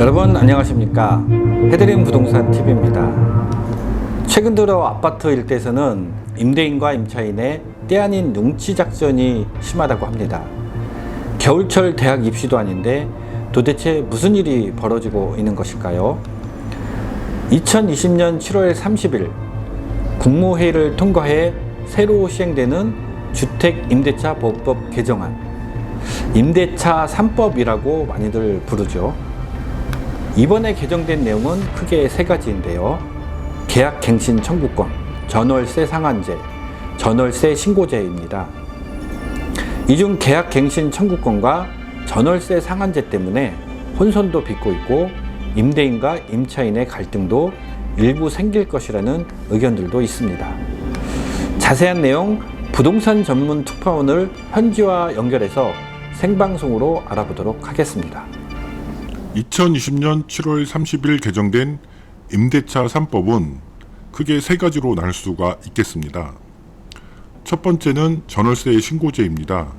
여러분 안녕하십니까? 해드림 부동산 TV입니다. 최근 들어 아파트 일대에서는 임대인과 임차인의 때 아닌 눈치 작전이 심하다고 합니다. 겨울철 대학 입시도 아닌데 도대체 무슨 일이 벌어지고 있는 것일까요? 2020년 7월 30일 국무회의를 통과해 새로 시행되는 주택 임대차 보호법 개정안. 임대차 3법이라고 많이들 부르죠 이번에 개정된 내용은 크게 세 가지인데요. 계약 갱신 청구권, 전월세 상한제, 전월세 신고제입니다. 이 중 계약 갱신 청구권과 전월세 상한제 때문에 혼선도 빚고 있고 임대인과 임차인의 갈등도 일부 생길 것이라는 의견들도 있습니다. 자세한 내용 부동산 전문 특파원을 현지와 연결해서 생방송으로 알아보도록 하겠습니다. 2020년 7월 30일 개정된 임대차 3법은 크게 세 가지로 나눌 수가 있겠습니다. 첫 번째는 전월세 신고제입니다.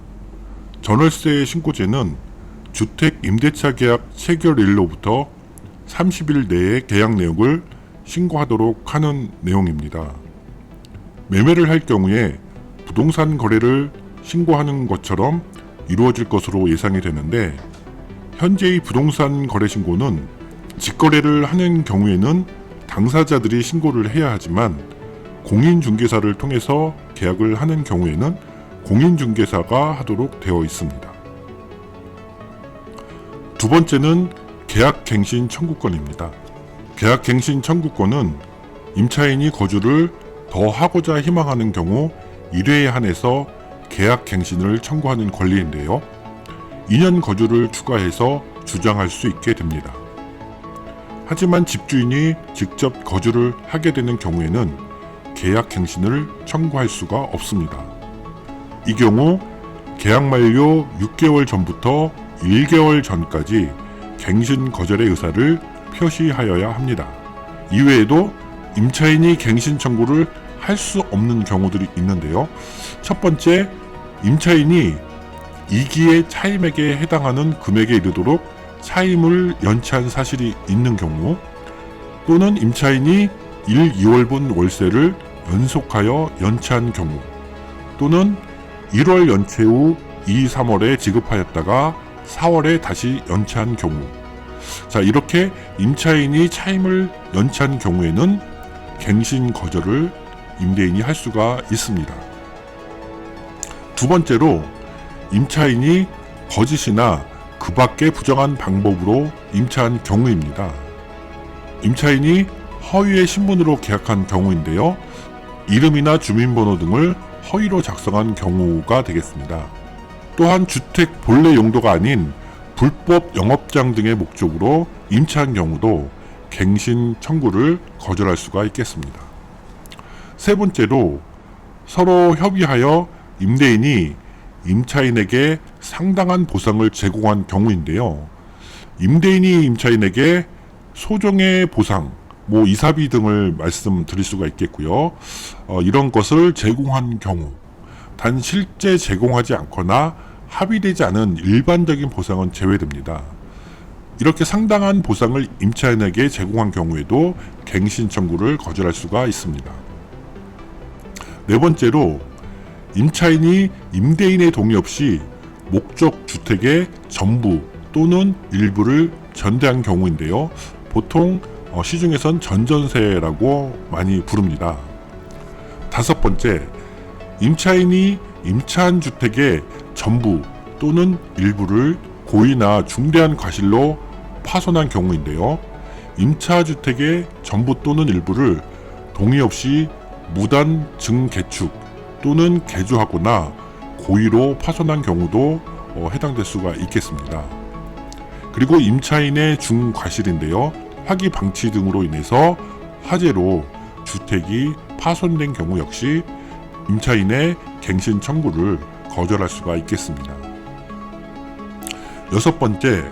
전월세 신고제는 주택 임대차 계약 체결일로부터 30일 내에 계약 내용을 신고하도록 하는 내용입니다. 매매를 할 경우에 부동산 거래를 신고하는 것처럼 이루어질 것으로 예상이 되는데 현재의 부동산 거래 신고는 직거래를 하는 경우에는 당사자들이 신고를 해야 하지만 공인중개사를 통해서 계약을 하는 경우에는 공인중개사가 하도록 되어 있습니다. 두 번째는 계약갱신 청구권입니다. 계약갱신 청구권은 임차인이 거주를 더 하고자 희망하는 경우 1회에 한해서 계약갱신을 청구하는 권리인데요. 2년 거주를 추가해서 주장할 수 있게 됩니다. 하지만 집주인이 직접 거주를 하게 되는 경우에는 계약 갱신을 청구할 수가 없습니다. 이 경우 계약 만료 6개월 전부터 1개월 전까지 갱신 거절의 의사를 표시하여야 합니다. 이외에도 임차인이 갱신 청구를 할 수 없는 경우들이 있는데요. 첫 번째, 임차인이 2기의 차임액에 해당하는 금액에 이르도록 차임을 연체한 사실이 있는 경우 또는 임차인이 1, 2월분 월세를 연속하여 연체한 경우 또는 1월 연체 후 2, 3월에 지급하였다가 4월에 다시 연체한 경우 자 이렇게 임차인이 차임을 연체한 경우에는 갱신 거절을 임대인이 할 수가 있습니다. 두 번째로 임차인이 거짓이나 그 밖의 부정한 방법으로 임차한 경우입니다. 임차인이 허위의 신문으로 계약한 경우인데요. 이름이나 주민번호 등을 허위로 작성한 경우가 되겠습니다. 또한 주택 본래 용도가 아닌 불법 영업장 등의 목적으로 임차한 경우도 갱신 청구를 거절할 수가 있겠습니다. 세 번째로 서로 협의하여 임대인이 임차인에게 상당한 보상을 제공한 경우인데요. 임대인이 임차인에게 소정의 보상, 뭐 이사비 등을 말씀드릴 수가 있겠고요. 어, 이런 것을 제공한 경우, 단 실제 제공하지 않거나 합의되지 않은 일반적인 보상은 제외됩니다. 이렇게 상당한 보상을 임차인에게 제공한 경우에도 갱신 청구를 거절할 수가 있습니다. 네 번째로 임차인이 임대인의 동의 없이 목적 주택의 전부 또는 일부를 전대한 경우인데요. 보통 어, 시중에선 전전세라고 많이 부릅니다. 다섯 번째, 임차인이 임차한 주택의 전부 또는 일부를 고의나 중대한 과실로 파손한 경우인데요. 임차 주택의 전부 또는 일부를 동의 없이 무단 증개축 또는 개조하거나 고의로 파손한 경우도 어, 해당될 수가 있겠습니다. 그리고 임차인의 중과실인데요. 화기 방치 등으로 인해서 화재로 주택이 파손된 경우 역시 임차인의 갱신 청구를 거절할 수가 있겠습니다. 여섯 번째,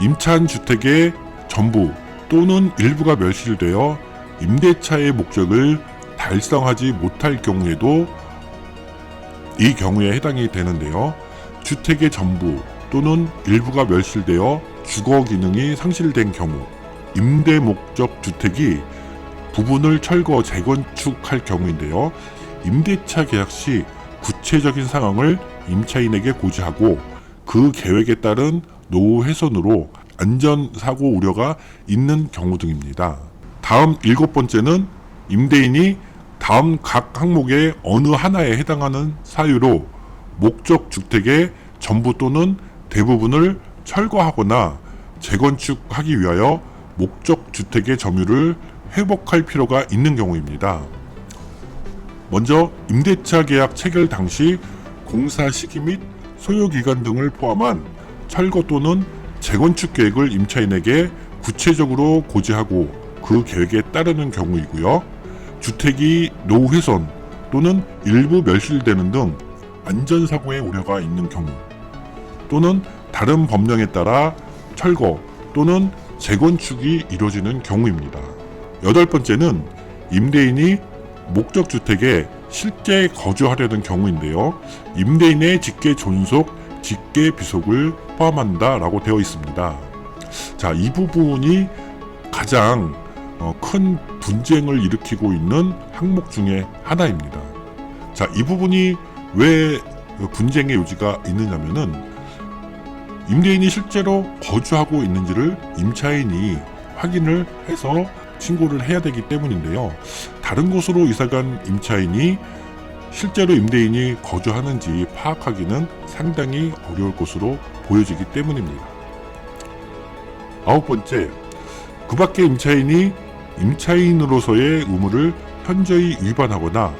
임차한 주택의 전부 또는 일부가 멸실되어 임대차의 목적을 달성하지 못할 경우에도 이 경우에 해당이 되는데요. 주택의 전부 또는 일부가 멸실되어 주거 기능이 상실된 경우, 임대 목적 주택이 부분을 철거 재건축할 경우인데요. 임대차 계약 시 구체적인 상황을 임차인에게 고지하고 그 계획에 따른 노후 훼손으로 안전사고 우려가 있는 경우 등입니다. 다음 일곱 번째는 임대인이 다음 각 항목의 어느 하나에 해당하는 사유로 목적 주택의 전부 또는 대부분을 철거하거나 재건축하기 위하여 목적 주택의 점유를 회복할 필요가 있는 경우입니다. 먼저 임대차 계약 체결 당시 공사 시기 및 소요 기간 등을 포함한 철거 또는 재건축 계획을 임차인에게 구체적으로 고지하고 그 계획에 따르는 경우이고요. 주택이 노후 훼손 또는 일부 멸실되는 등 안전사고의 우려가 있는 경우 또는 다른 법령에 따라 철거 또는 재건축이 이루어지는 경우입니다. 여덟 번째는 임대인이 목적 주택에 실제 거주하려는 경우인데요. 임대인의 직계 존속, 직계 비속을 포함한다라고 되어 있습니다. 자, 이 부분이 가장 어, 큰 분쟁을 일으키고 있는 항목 중에 하나입니다. 자, 이 부분이 왜 분쟁의 요지가 있느냐면은 임대인이 실제로 거주하고 있는지를 임차인이 확인을 해서 신고를 해야 되기 때문인데요. 다른 곳으로 이사간 임차인이 실제로 임대인이 거주하는지 파악하기는 상당히 어려울 것으로 보여지기 때문입니다. 아홉 번째, 그 밖에 임차인이 임차인으로서의 의무를 현저히 위반하거나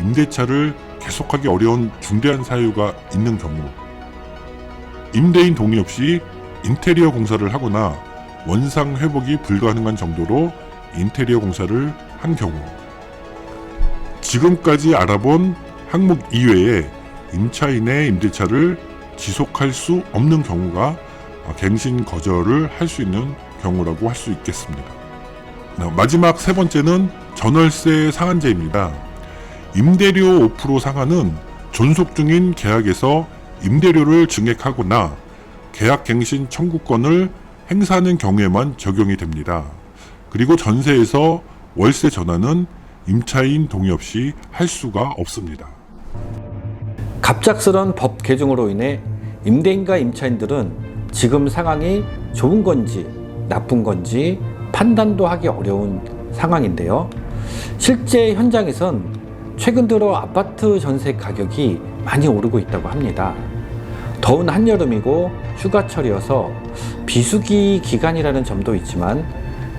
임대차를 계속하기 어려운 중대한 사유가 있는 경우, 임대인 동의 없이 인테리어 공사를 하거나 원상 회복이 불가능한 정도로 인테리어 공사를 한 경우, 지금까지 알아본 항목 이외에 임차인의 임대차를 지속할 수 없는 경우가 갱신 거절을 할 수 있는 경우라고 할 수 있겠습니다. 어, 마지막 세 번째는 전월세 상한제입니다. 임대료 5% 상한은 존속 중인 계약에서 임대료를 증액하거나 계약 갱신 청구권을 행사하는 경우에만 적용이 됩니다. 그리고 전세에서 월세 전환은 임차인 동의 없이 할 수가 없습니다. 갑작스런 법 개정으로 인해 임대인과 임차인들은 지금 상황이 좋은 건지 나쁜 건지 판단도 하기 어려운 상황인데요. 실제 현장에선 최근 들어 아파트 전세 가격이 많이 오르고 있다고 합니다. 더운 한여름이고 휴가철이어서 비수기 기간이라는 점도 있지만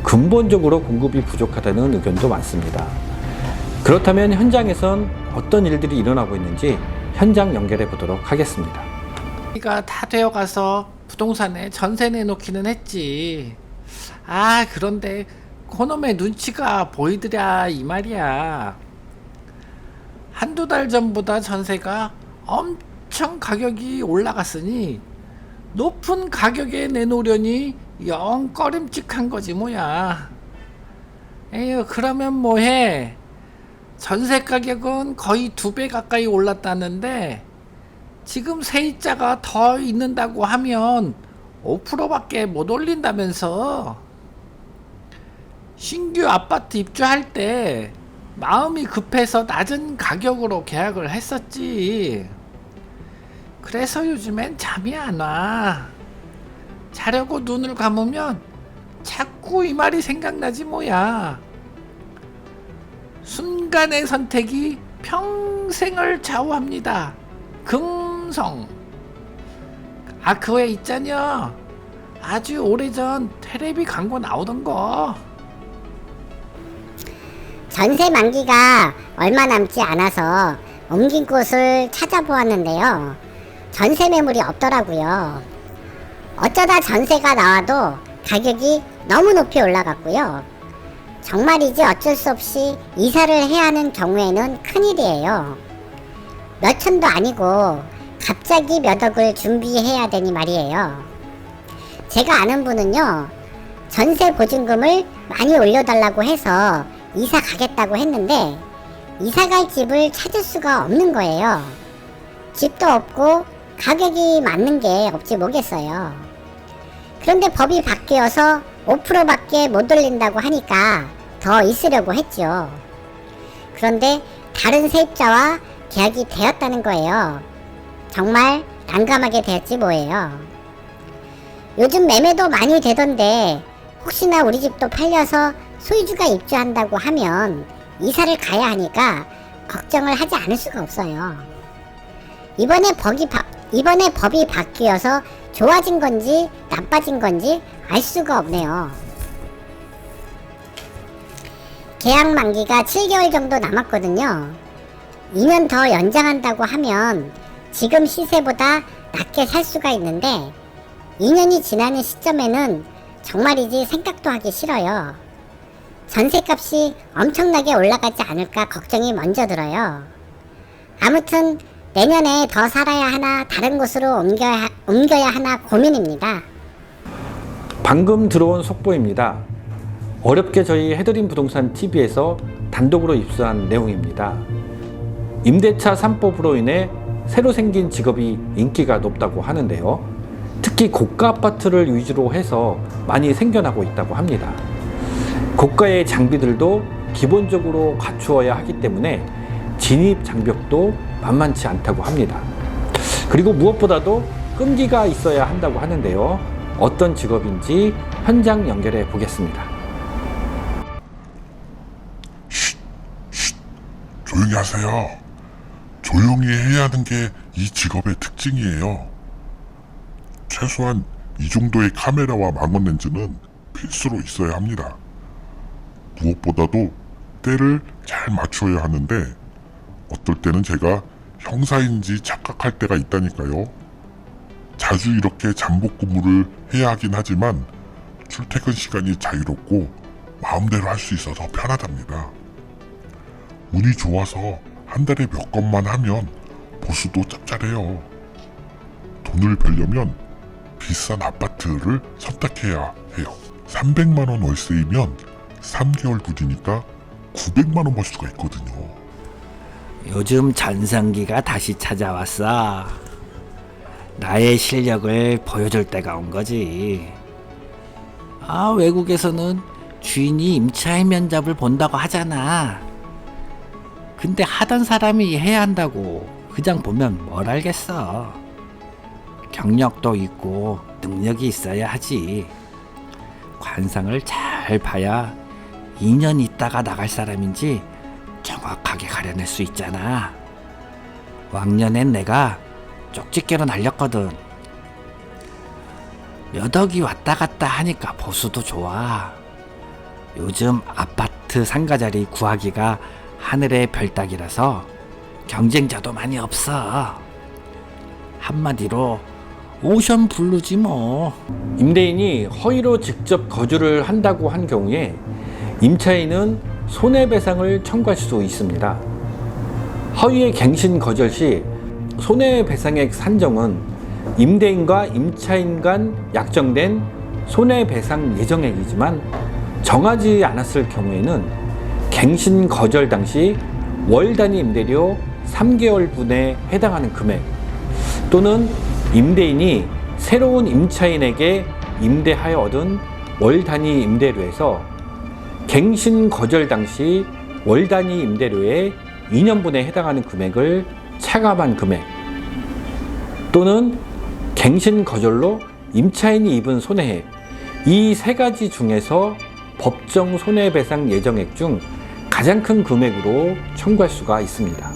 근본적으로 공급이 부족하다는 의견도 많습니다. 그렇다면 현장에선 어떤 일들이 일어나고 있는지 현장 연결해 보도록 하겠습니다. 우리가 다 되어 가서 부동산에 전세 내놓기는 했지. 아, 그런데 그놈의 눈치가 보이더라 이 말이야. 한두 달 전보다 전세가 엄청 가격이 올라갔으니 높은 가격에 내놓으려니 영 꺼림칙한 거지 뭐야. 에휴, 그러면 뭐해? 전세 가격은 거의 두 배 가까이 올랐다는데 지금 세입자가 더 있는다고 하면 5%밖에 못 올린다면서 신규 아파트 입주할 때 마음이 급해서 낮은 가격으로 계약을 했었지. 그래서 요즘엔 잠이 안 와. 자려고 눈을 감으면 자꾸 이 말이 생각나지 뭐야. 순간의 선택이 평생을 좌우합니다. 금성. 아, 그왜 있잖여. 아주 오래전 테레비 광고 나오던 거. 전세 만기가 얼마 남지 않아서 옮긴 곳을 찾아보았는데요. 전세 매물이 없더라고요. 어쩌다 전세가 나와도 가격이 너무 높이 올라갔고요. 정말이지 어쩔 수 없이 이사를 해야 하는 경우에는 큰일이에요. 몇 천도 아니고 갑자기 몇 억을 준비해야 되니 말이에요. 제가 아는 분은요, 전세 보증금을 많이 올려달라고 해서 이사 가겠다고 했는데, 이사 갈 집을 찾을 수가 없는 거예요. 집도 없고, 가격이 맞는 게 없지 뭐겠어요. 그런데 법이 바뀌어서 5%밖에 못 올린다고 하니까 더 있으려고 했죠. 그런데 다른 세입자와 계약이 되었다는 거예요. 정말 난감하게 되었지 뭐예요. 요즘 매매도 많이 되던데 혹시나 우리 집도 팔려서 소유주가 입주한다고 하면 이사를 가야 하니까 걱정을 하지 않을 수가 없어요. 이번에 법이 바, 이번에 법이 바뀌어서 좋아진 건지 나빠진 건지 알 수가 없네요. 계약 만기가 7개월 정도 남았거든요. 2년 더 연장한다고 하면 지금 시세보다 낮게 살 수가 있는데 2년이 지나는 시점에는 정말이지 생각도 하기 싫어요. 전세값이 엄청나게 올라가지 않을까 걱정이 먼저 들어요. 아무튼 내년에 더 살아야 하나 다른 곳으로 옮겨야, 옮겨야 하나 고민입니다. 방금 들어온 속보입니다. 어렵게 저희 해드림 부동산 TV에서 단독으로 입수한 내용입니다. 임대차 3법으로 인해 새로 생긴 직업이 인기가 높다고 하는데요. 특히 고가 아파트를 위주로 해서 많이 생겨나고 있다고 합니다. 고가의 장비들도 기본적으로 갖추어야 하기 때문에 진입 장벽도 만만치 않다고 합니다. 그리고 무엇보다도 끈기가 있어야 한다고 하는데요. 어떤 직업인지 현장 연결해 보겠습니다. 조용히 하세요. 조용히 해야 하는 게 이 직업의 특징이에요. 최소한 이 정도의 카메라와 망원 렌즈는 필수로 있어야 합니다. 무엇보다도 때를 잘 맞춰야 하는데 어떨 때는 제가 형사인지 착각할 때가 있다니까요. 자주 이렇게 잠복 근무를 해야 하긴 하지만 출퇴근 시간이 자유롭고 마음대로 할 수 있어서 편하답니다. 운이 좋아서 한 달에 몇 건만 하면 보수도 짭짤해요. 돈을 벌려면 비싼 아파트를 선택해야 해요. 300만 원 월세이면 3개월 부지니까 900만 원 벌 수가 있거든요. 요즘 전성기가 다시 찾아왔어. 나의 실력을 보여줄 때가 온 거지. 아, 외국에서는 주인이 임차인 면접을 본다고 하잖아. 근데 하던 사람이 해야 한다고 그냥 보면 뭘 알겠어. 경력도 있고 능력이 있어야 하지. 관상을 잘 봐야 2년 있다가 나갈 사람인지 정확하게 가려낼 수 있잖아. 왕년엔 내가 쪽집게로 날렸거든. 몇 억이 왔다 갔다 하니까 보수도 좋아. 요즘 아파트 상가 자리 구하기가 하늘의 별 따기라서 경쟁자도 많이 없어. 한마디로 오션 블루지 뭐. 임대인이 허위로 직접 거주를 한다고 한 경우에 임차인은 손해배상을 청구할 수 있습니다. 허위의 갱신 거절 시 손해배상액 산정은 임대인과 임차인 간 약정된 손해배상 예정액이지만 정하지 않았을 경우에는 갱신 거절 당시 월 단위 임대료 3개월분에 해당하는 금액 또는 임대인이 새로운 임차인에게 임대하여 얻은 월 단위 임대료에서 갱신 거절 당시 월 단위 임대료의 2년분에 해당하는 금액을 차감한 금액 또는 갱신 거절로 임차인이 입은 손해액 이 세 가지 중에서 법정 손해배상 예정액 중 가장 큰 금액으로 청구할 수가 있습니다.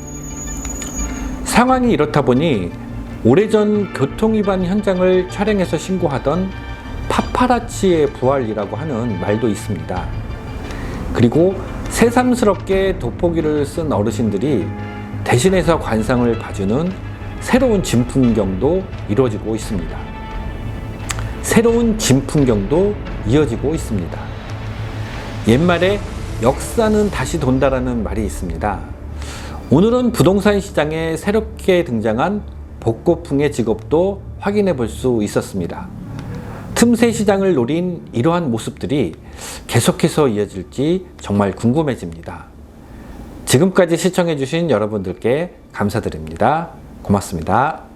상황이 이렇다 보니 오래전 교통위반 현장을 촬영해서 신고하던 파파라치의 부활이라고 하는 말도 있습니다. 그리고 새삼스럽게 돋보기를 쓴 어르신들이 대신해서 관상을 봐주는 새로운 진풍경도 이루어지고 있습니다. 새로운 진풍경도 이어지고 있습니다. 옛말에 역사는 다시 돈다라는 말이 있습니다. 오늘은 부동산 시장에 새롭게 등장한 복고풍의 직업도 확인해 볼 수 있었습니다. 틈새 시장을 노린 이러한 모습들이 계속해서 이어질지 정말 궁금해집니다. 지금까지 시청해 주신 여러분들께 감사드립니다. 고맙습니다.